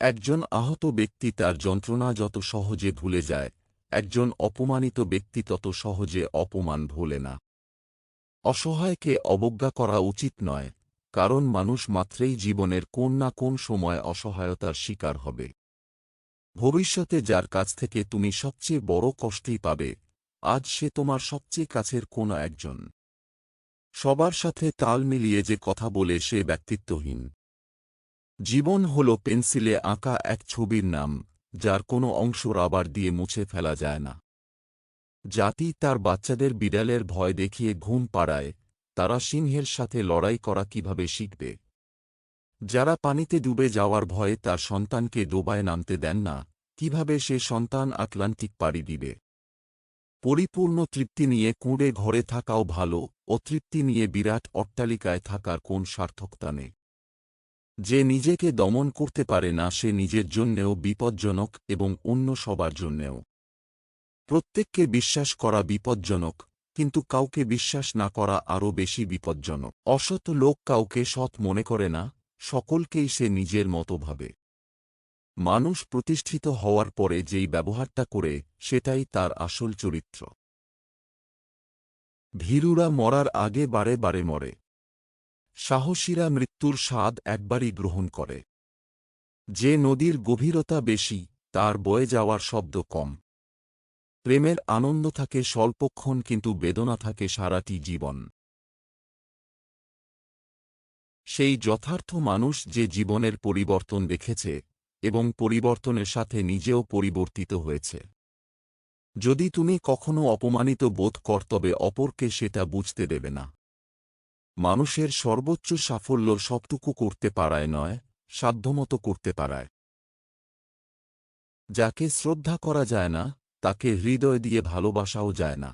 একজন আহত ব্যক্তি তার যন্ত্রণা যত সহজে ভুলে যায়, একজন অপমানিত ব্যক্তি তত সহজে অপমান ভোলে না। অসহায়কে অবজ্ঞা করা উচিত নয়, কারণ মানুষ মাত্রেই জীবনের কোন না কোন সময় অসহায়তার শিকার হবে। ভবিষ্যতে যার কাছ থেকে তুমি সবচেয়ে বড় কষ্টই পাবে, আজ সে তোমার সবচেয়ে কাছের কোনো একজন। সবার সাথে তাল মিলিয়ে যে কথা বলে সে ব্যক্তিত্বহীন। জীবন হল পেন্সিলে আঁকা এক ছবির নাম, যার কোনো অংশ রাবার দিয়ে মুছে ফেলা যায় না। জাতি তার বাচ্চাদের বিড়ালের ভয় দেখিয়ে ঘুম পাড়ায়, তারা সিংহের সাথে লড়াই করা কীভাবে শিখবে? যারা পানিতে ডুবে যাওয়ার ভয়ে তার সন্তানকে ডোবায় নামতে দেন না, কীভাবে সে সন্তান আটলান্টিক পাড়ি দিবে? পরিপূর্ণ তৃপ্তি নিয়ে কুঁড়ে ঘরে থাকাও ভালো, অতৃপ্তি নিয়ে বিরাট অট্টালিকায় থাকার কোন সার্থকতা নেই। যে নিজেকে দমন করতে পারে না, সে নিজের জন্যেও বিপজ্জনক এবং অন্য সবার জন্যেও। প্রত্যেককে বিশ্বাস করা বিপজ্জনক, কিন্তু কাউকে বিশ্বাস না করা আরও বেশি বিপজ্জনক। অসৎ লোক কাউকে সৎ মনে করে না, সকলকেই সে নিজের মতো ভাবে। মানুষ প্রতিষ্ঠিত হওয়ার পরে যেই ব্যবহারটা করে, সেটাই তার আসল চরিত্র। ভীরুরা মরার আগে বারে বারে মরে। সাহসীরা মৃত্যুর স্বাদ একবারই গ্রহণ করে। যে নদীর গভীরতা বেশি, তার বয়ে যাওয়ার শব্দ কম। প্রেমের আনন্দ থাকে স্বল্পক্ষণ কিন্তু বেদনা থাকে সারাটি জীবন। সেই যথার্থ মানুষ যে জীবনের পরিবর্তন দেখেছে, এবং পরিবর্তনের সাথে নিজেও পরিবর্তিত হয়েছে। যদি তুমি কখনো অপমানিত বোধ কর, তবে অপরকে সেটা বুঝতে দেবে না। মানুষের সর্বোচ্চ সাফল্য সবটুকু করতে পারায় নয়, সাধ্যমতো করতে পারায়। যাকে শ্রদ্ধা করা যায় না, তাকে হৃদয় দিয়ে ভালোবাসাও যায় না।